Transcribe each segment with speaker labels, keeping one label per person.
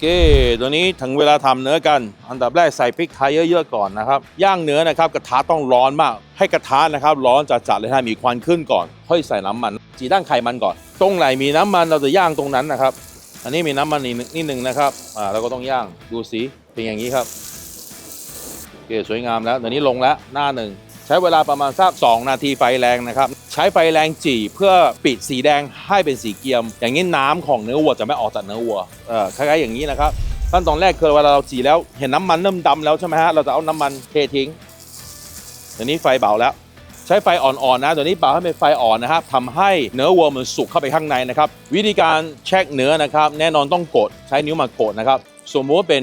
Speaker 1: เคตัวนี้ถึงเวลาทำเนื้อกัน อันดับแรกใส่พริกไทยเยอะๆก่อนนะครับ ย่างเนื้อนะครับกระทะต้องร้อนมาก ให้กระทะนะครับร้อนจัดๆเลยให้มีควันขึ้นก่อน ค่อยใส่น้ำมัน จีด้านไขมันก่อน ตรงไหนมีน้ำมันเราจะย่างตรงนั้นนะครับ อันนี้มีน้ำมันนิดหนึ่งนะครับ อ่าเราก็ต้องย่างดูสีเป็นอย่างนี้ครับโอเคสวยงามแล้วเดี๋ยวนี้ลงแล้วหน้าหนึ่ง ใช้เวลาประมาณสัก2นาทีไฟแรงนะครับ ใช้ไฟแรงจี่เพื่อปิดสีแดงให้เป็นสีเกียม อย่างนี้น้ำของเนื้อวัวจะไม่ออกจากเนื้อวัวเออคล้ายๆอย่างนี้นะครับขั้นตอนแรกคือเวลาเราจี่แล้วเห็นน้ำมันเริ่มดำแล้วใช่ไหมฮะเราจะเอาน้ำมันเททิ้งเดี๋ยวนี้ไฟเบาแล้ว ใช้ไฟอ่อนๆนะเดี๋ยวนี้เบาให้เป็นไฟอ่อนนะครับทำให้เนื้อวัวมันสุกเข้าไปข้างในนะครับ วิธีการเช็คเนื้อนะครับ แน่นอนต้องกดใช้นิ้วมากดนะครับ สมมติว่าเป็น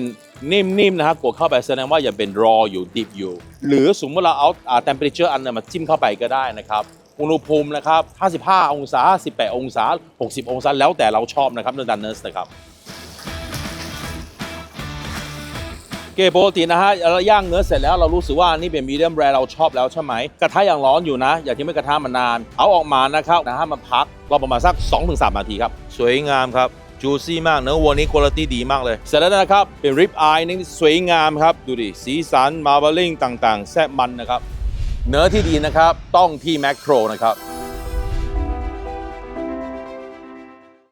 Speaker 1: นิ่มๆนะครับกดเข้าไปแสดงว่าอย่าเป็นรออยู่ดิบอยู่ หรือสมมติเราเอาอ่า temperature อันนั้นมาจิ้มเข้าไปก็ได้นะครับอุณหภูมินะครับ 55 องศา 18 องศา 60 องศา แล้วแต่เราชอบนะครับในดันเนอร์สนะครับโอเคปกตินะฮะเราย่างเนื้อเสร็จแล้วเรารู้สึกว่านี่เป็นมีเดียมแรเราชอบแล้วใช่ไหมกระทะยังร้อนอยู่นะ อย่าทิ้งไว้กระทะมันนาน เอาออกมานะครับนะฮะมาพักรอประมาณสัก 2-3นาทีครับ สวยงามครับ จูซี่มากเนื้อวัวนี้คุณภาพดีมากเลย เสร็จแล้วนะครับ เป็นริบอายนี่สวยงามครับ ดูดิ สีสันมาร์บลิงต่างๆ แซ่บมันนะครับ เนื้อที่ดีนะครับ ต้องที่แมคโครนะครับ